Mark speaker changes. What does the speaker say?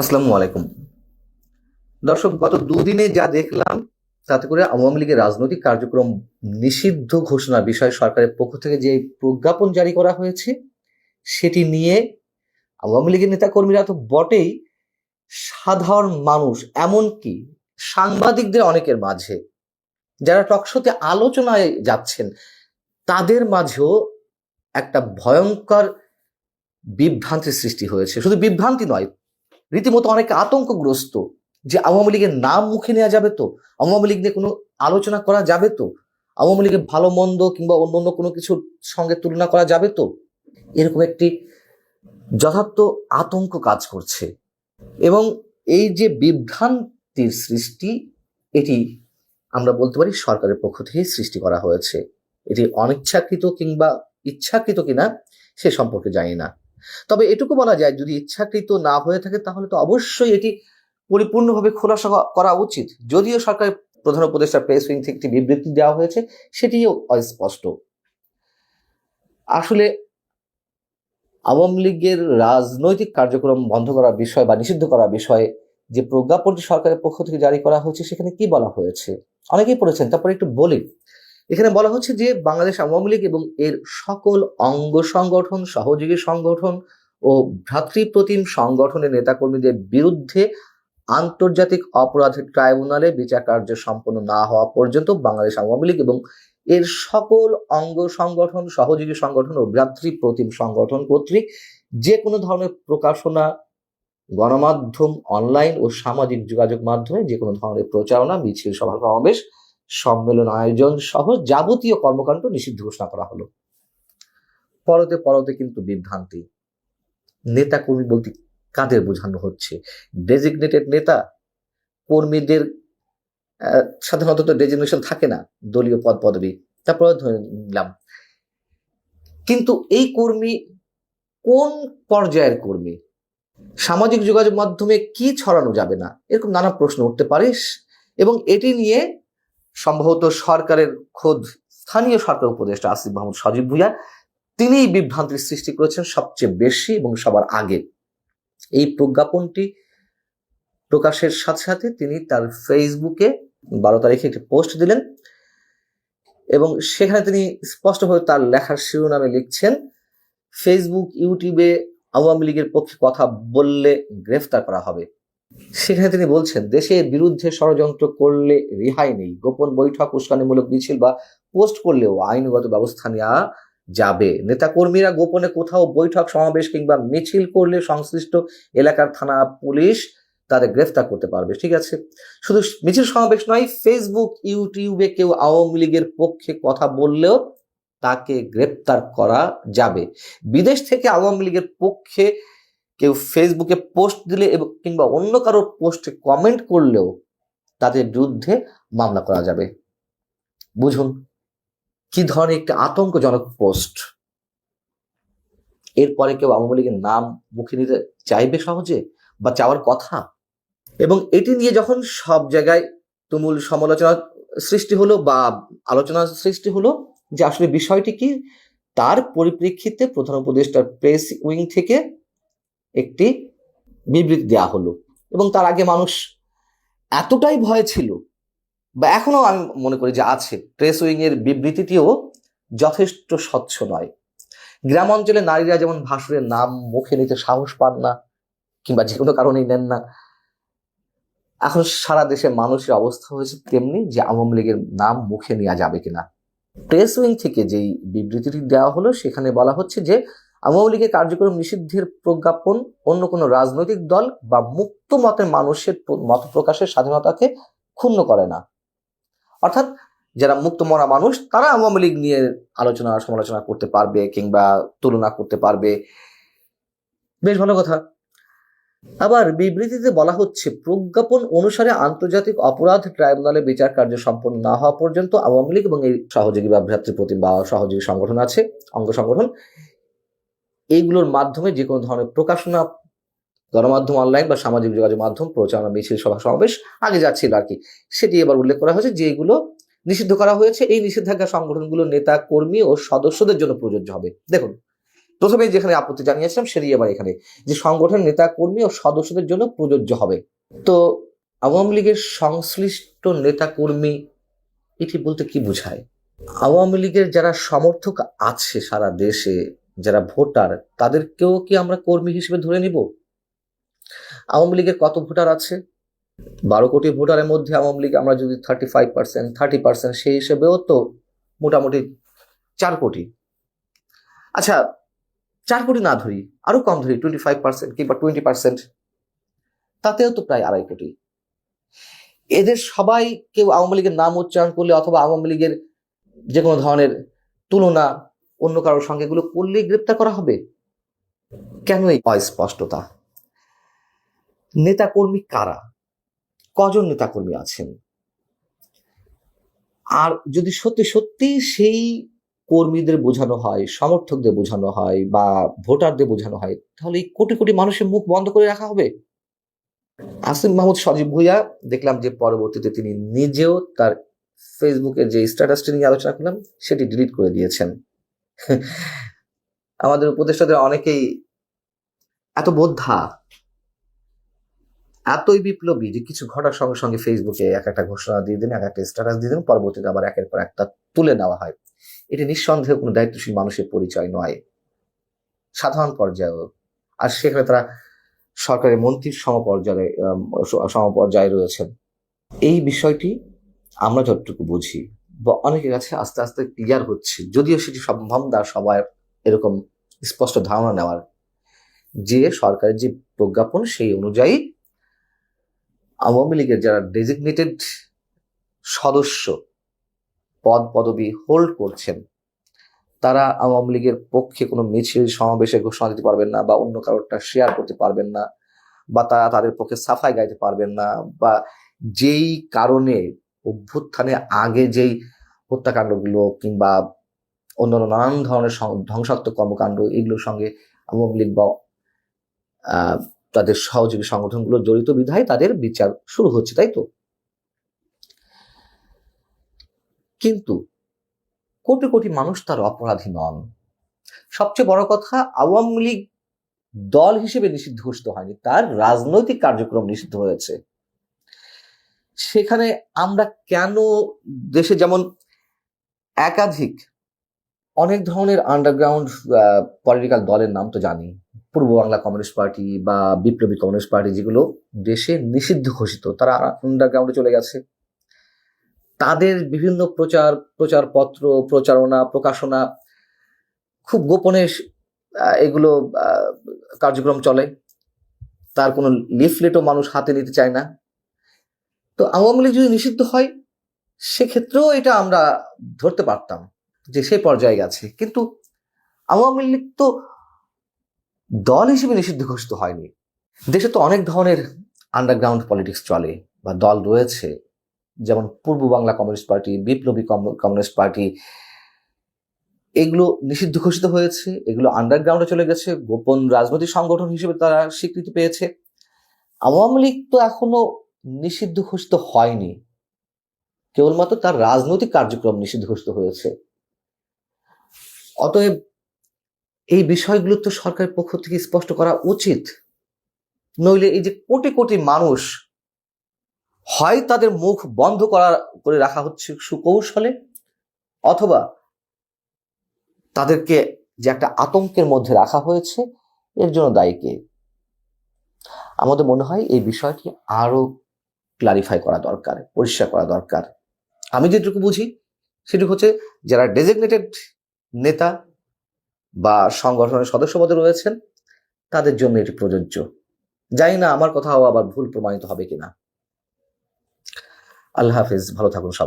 Speaker 1: আসসালামু আলাইকুম। দর্শক, গত দুদিনে যা দেখলাম, তাতে করে আওয়ামী লীগের রাজনৈতিক কার্যক্রম নিষিদ্ধ ঘোষণা বিষয়ে সরকারের পক্ষ থেকে যে প্রজ্ঞাপন জারি করা হয়েছে, সেটি নিয়ে আওয়ামী লীগের নেতাকর্মীরা তো বটেই সাধারণ মানুষ, এমনকি সাংবাদিকদের অনেকের মাঝে, যারা টকশোতে আলোচনায় যাচ্ছেন, তাদের মাঝেও একটা ভয়ঙ্কর বিভ্রান্তির সৃষ্টি হয়েছে। শুধু বিভ্রান্তি নয় রীতিমতো অনেকে আতঙ্কগ্রস্ত যে আওয়ামী লীগের নাম মুখে নেওয়া যাবে তো? আওয়ামী লীগ নিয়ে কোনো আলোচনা করা যাবে তো? আওয়ামী লীগের ভালো, মন্দ কিংবা অন্য অন্য কোনো কিছুর সঙ্গে তুলনা করা যাবে তো? এরকম একটি যথার্থ আতঙ্ক কাজ করছে। এবং এই যে বিভ্রান্তির সৃষ্টি, এটি আমরা বলতে পারি সরকারের পক্ষ থেকেই সৃষ্টি করা হয়েছে। এটি অনিচ্ছাকৃত কিংবা ইচ্ছাকৃত কিনা, সে সম্পর্কে জানি না। তবে এটুকু বলা যায়, যদি ইচ্ছাকৃত না হয়ে থাকে, তাহলে তো অবশ্যই এটি পরিপূর্ণভাবে খোলাসা করা উচিত। যদিও সরকারের প্রধান উপদেষ্টা প্রেস উইং থেকে একটি বিবৃতি দেওয়া হয়েছে, সেটিও অস্পষ্ট। আসলে আওয়ামী লীগের রাজনৈতিক কার্যক্রম বন্ধ করার বিষয় বা নিষিদ্ধ করার বিষয়ে যে প্রজ্ঞাপনটি সরকারের পক্ষ থেকে জারি করা হয়েছে, সেখানে কি বলা হয়েছে? অনেকেই পড়েছেন, তারপরে একটু বলি। এখানে বলা হচ্ছে যে বাংলাদেশ আওয়ামী লীগ এবং এর সকল অঙ্গ সংগঠন, সহযোগী সংগঠন ও ভ্রাতৃপ্রতিম সংগঠনের নেতাকর্মীদের বিরুদ্ধে আন্তর্জাতিক অপরাধ ট্রাইব্যুনালে বিচার কার্য সম্পন্ন না হওয়া পর্যন্ত বাংলাদেশ আওয়ামী লীগ এবং এর সকল অঙ্গ সংগঠন, সহযোগী সংগঠন ও ভ্রাতৃপ্রতিম সংগঠন কর্তৃক যে কোনো ধরনের প্রকাশনা, গণমাধ্যম, অনলাইন ও সামাজিক যোগাযোগ মাধ্যমে যে কোনো ধরনের প্রচারণা, মিছিল, সভা, সমাবেশ সম্মেলন আয়োজন সহ যাবতীয় কর্মকাণ্ড নিষিদ্ধ ঘোষণা করা হলো। পরতে পরতে কিন্তু বিভ্রান্তি। নেতা কর্মী বলতে কাদের বোঝানো হচ্ছে? ডেজিগনেটেড নেতা কর্মীদের সাধারণত তো ডেজিগনেশন থাকে না, দলীয় পদ, পদবি। তারপরে ধরে নিলাম। কিন্তু এই কর্মী কোন পর্যায়ের কর্মী? সামাজিক যোগাযোগ মাধ্যমে কি ছড়ানো যাবে না? এরকম নানা প্রশ্ন উঠতে পারে। এবং এটি নিয়ে সম্ভবত সরকারের খোদ স্থানীয় সরকার উপদেষ্টা আসিফ মাহমুদ সজীব ভুইয়া তিনি বিভ্রান্তির সৃষ্টি করেছেন সবচেয়ে বেশি এবং সবার আগে। এই প্রজ্ঞাপনটি প্রকাশের সাথে সাথে তিনি তার ফেসবুকে বারো তারিখে একটি পোস্ট দিলেন এবং সেখানে তিনি স্পষ্টভাবে তার লেখার শিরোনামে লিখছেন, ফেসবুক, ইউটিউবে আওয়ামী লীগের পক্ষে কথা বললে গ্রেফতার করা হবে। সেখানে তিনি বলছেন, দেশের বিরুদ্ধে ষড়যন্ত্র করলে রেহাই নেই। গোপন বৈঠক, উস্কানিমূলক মিছিল বা পোস্ট করলেও আইনগত ব্যবস্থা নেওয়া যাবে। নেতাকর্মীরা গোপনে কোথাও বৈঠক, সমাবেশ কিংবা মিছিল করলে সংশ্লিষ্ট এলাকার থানা পুলিশ তাদের গ্রেফতার করতে পারবে। ঠিক আছে? শুধু মিছিল সমাবেশ নয়, ফেসবুক, ইউটিউবে কেউ আওয়ামী লীগের পক্ষে কথা বললেও তাকে গ্রেপ্তার করা যাবে। বিদেশ থেকে আওয়ামী লীগের পক্ষে কেউ ফেসবুকে পোস্ট দিলে এবং কিংবা অন্য কারোর পোস্টে কমেন্ট করলেও তাদের বিরুদ্ধে মামলা করা যাবে। বুঝুন, কি ধরনের একটি আতঙ্কজনক পোস্ট এরপরে কেউ আওয়ামী লীগের নাম মুখে নিতে চাইবে সহজে বা চাওয়ার কথা? এবং এটি নিয়ে যখন সব জায়গায় তুমুল সমালোচনা সৃষ্টি হলো বা আলোচনা সৃষ্টি হলো যে আসলে বিষয়টি কি, তার পরিপ্রেক্ষিতে প্রধান উপদেষ্টার প্রেস উইং থেকে একটি বিবৃতি দেওয়া হলো। এবং তার আগে মানুষ এতটাই ভয় ছিল বা এখনও আমি মনে করি যে আছে প্রেস উইং এর বিবৃতিটিও যথেষ্ট স্বচ্ছ নয়। গ্রাম অঞ্চলে নারীরা যেমন ভাসুরের নাম মুখে নিতে সাহস পান না, কিংবা যে কোনো কারণেই নেন না, এখন সারা দেশে মানুষের অবস্থা হয়েছে তেমনি যে আওয়ামী লীগের নাম মুখে নেওয়া যাবে কিনা। প্রেস উইং থেকে যেই বিবৃতিটি দেওয়া হলো, সেখানে বলা হচ্ছে যে আওয়ামী লীগের কার্যক্রম নিষিদ্ধের প্রজ্ঞাপন অন্য কোনো রাজনৈতিক দল বা মুক্ত মতের মানুষের মত প্রকাশের স্বাধীনতাকে ক্ষুণ্ণ করে না। অর্থাৎ যারা মুক্ত মনা মানুষ, তারা আওয়ামী লীগ নিয়ে আলোচনা, সমালোচনা করতে পারবে কিংবা তুলনা করতে পারবে। বেশ ভালো কথা। আবার বিবৃতিতে বলা হচ্ছে, প্রজ্ঞাপন অনুসারে আন্তর্জাতিক অপরাধ ট্রাইব্যুনালে বিচার কার্য সম্পন্ন না হওয়া পর্যন্ত আওয়ামী লীগ এবং এই সহযোগী বা ভ্রাতৃপ্রতিম বা সহযোগী সংগঠন আছে, অঙ্গ সংগঠন এইগুলোর মাধ্যমে যে কোনো ধরনের প্রকাশনা গণমাধ্যম অনলাইন বা সামাজিক যোগাযোগ মাধ্যম, প্রচারণা, মিছিল, সভা, সমাবেশ আগে যাচ্ছিল আর কি। সেটি এবার উল্লেখ করা হয়েছে যে এগুলো নিষিদ্ধ করা হয়েছে। এই নিষেধাজ্ঞা সংগঠনগুলোর নেতা, কর্মী ও সদস্যদের জন্য প্রযোজ্য হবে। দেখুন প্রথমে যেখানে আপত্তি জানিয়েছিলাম সেটি আবার এখানে, যে সংগঠনের নেতা, কর্মী ও সদস্যদের জন্য প্রযোজ্য হবে। তো আওয়ামী লীগের সংশ্লিষ্ট নেতা, কর্মী, এটি বলতে কি বোঝায়? আওয়ামী লীগের যারা সমর্থক আছে সারা দেশে যারা ভোটার, তাদেরকেও কি আমরা কর্মী হিসেবে ধরে নিব? আওয়ামী লীগের কত ভোটার আছে? বারো কোটি ভোটারের মধ্যে আওয়ামী লীগ আমরা যদি thirty five percent thirty percent সেই হিসেবেও তো মোটামুটি চার কোটি। আচ্ছা চার কোটি না ধরি, আরও কম ধরি টোয়েন্টি ফাইভ পার্সেন্ট কিংবা টোয়েন্টি পার্সেন্ট তাতেও তো প্রায় আড়াই কোটি। এদের সবাই কেউ আওয়ামী লীগের নাম উচ্চারণ করলে অথবা আওয়ামী লীগের যে কোনো ধরনের তুলনা অন্য কারোর সঙ্গে এগুলো করলেই গ্রেপ্তার করা হবে? কেন এই অস্পষ্টতা? নেতাকর্মী কারা? কজন নেতাকর্মী আছেন? আর যদি সত্যি সত্যি সেই কর্মীদের বোঝানো হয়, সমর্থকদের বোঝানো হয় বা ভোটারদের বোঝানো হয়, তাহলে এই কোটি কোটি মানুষের মুখ বন্ধ করে রাখা হবে? আসিম মাহমুদ সজীব ভুইয়া, দেখলাম যে পরবর্তীতে তিনি নিজেও তার ফেসবুকে যে স্ট্যাটাসটি নিয়ে আলোচনা করলাম, সেটি ডিলিট করে দিয়েছেন। আমাদের উপদেষ্টাদের অনেকেই এত বোদ্ধা, এতই বিপ্লবী যে কিছু ঘটার সঙ্গে সঙ্গে ফেসবুকে এক একটা ঘোষণা দিয়ে দিন, এক একটা স্ট্যাটাস দিয়ে দিন, পরবর্তীতে আবার একের পর একটা তুলে নেওয়া হয়। এটি নিঃসন্দেহে কোনো দায়িত্বশীল মানুষের পরিচয় নয়। সাধারণ পর্যায়েও। আর সেখানে তারা সরকারের মন্ত্রীর সমপর্যায়ে সমপর্যায়ে রয়েছেন। এই বিষয়টি আমরা যতটুকু বুঝি বা অনেকের কাছে আস্তে আস্তে ক্লিয়ার হচ্ছে। যদিও সেটি সম্ভব না সবার এরকম স্পষ্ট ধারণা নেওয়ার। যে সরকারের যে প্রজ্ঞাপন সেই অনুযায়ী আওয়ামী লীগের যারা ডেজিগনেটেড সদস্য পদ, পদবি হোল্ড করছেন, তারা আওয়ামী লীগের পক্ষে কোনো মিছিল, সমাবেশে ঘোষণা দিতে পারবেন না বা অন্য কারোরটা শেয়ার করতে পারবেন না বা তারা তাদের পক্ষে সাফাই গাইতে পারবেন না বা যেই কারণে অভ্যুত্থানে আগে যেই হত্যাকাণ্ডগুলো কিংবা অন্যান্য নানান ধরনের ধ্বংসাত্মক কর্মকাণ্ড, এগুলোর সঙ্গে আওয়ামী লীগ বা তাদের সহযোগী সংগঠনগুলো জড়িত বিধায় তাদের বিচার শুরু হচ্ছে, তাই তো? কিন্তু কোটি কোটি মানুষ তার অপরাধী নন। সবচেয়ে বড় কথা, আওয়ামী লীগ দল হিসেবে নিষিদ্ধ ঘোষিত হয়নি, তার রাজনৈতিক কার্যক্রম নিষিদ্ধ হয়েছে। সেখানে আমরা কেন দেশে যেমন একাধিক অনেক ধরনের আন্ডারগ্রাউন্ড পলিটিক্যাল দলের নাম তো জানি। পূর্ব বাংলা কমিউনিস্ট পার্টি বা বিপ্লবী কমিউনিস্ট পার্টি যেগুলো দেশে নিষিদ্ধ ঘোষিত, তারা আন্ডারগ্রাউন্ডে চলে গেছে। তাদের বিভিন্ন প্রচার, প্রচারপত্র, প্রচারণা, প্রকাশনা খুব গোপনে এগুলো কার্যক্রম চলে। তার কোনো লিফলেটও মানুষ হাতে নিতে চায় না। তো আওয়ামী লীগ যদি নিষিদ্ধ হয়, সেক্ষেত্রেও এটা আমরা ধরতে পারতাম যে সেই পর্যায়ে গেছে। কিন্তু আওয়ামী লীগ তো দল হিসেবে নিষিদ্ধ ঘোষিত হয়নি। দেশে তো অনেক ধরনের আন্ডারগ্রাউন্ড পলিটিক্স চলে বা দল রয়েছে। যেমন পূর্ব বাংলা কমিউনিস্ট পার্টি, বিপ্লবী কম- কমিউনিস্ট পার্টি, এগুলো নিষিদ্ধ ঘোষিত হয়েছে। এগুলো আন্ডারগ্রাউন্ডে চলে গেছে। গোপন রাজনৈতিক সংগঠন হিসেবে তারা স্বীকৃতি পেয়েছে। আওয়ামী লীগ তো এখনও নিষিদ্ধ ঘোষিত হয়নি। কেবলমাত্র তার রাজনৈতিক কার্যক্রম নিষিদ্ধ ঘোষিত হয়েছে। অতএব এই বিষয়গুলো তো সরকারের পক্ষ থেকে স্পষ্ট করা উচিত। নইলে এই যে কোটি কোটি মানুষ হয় তাদের মুখ বন্ধ করা, করে রাখা হচ্ছে সুকৌশলে, অথবা তাদেরকে যে একটা আতঙ্কের মধ্যে রাখা হয়েছে, এর জন্য দায়ী কে? আমাদের মনে হয় এই বিষয়টি আরও ক্লারিফাই করা দরকার, পরিষ্কার করা দরকার। আমি যেটুকু বুঝি, সেটুকু হচ্ছে যারা ডেজিগনেটেড নেতা বা সংগঠনের সদস্য পদে রয়েছেন, তাদের জন্য এটি প্রযোজ্য। জানি না আমার কথাও আবার ভুল প্রমাণিত হবে কিনা। আল্লাহ হাফিজ, ভালো থাকুন সবাই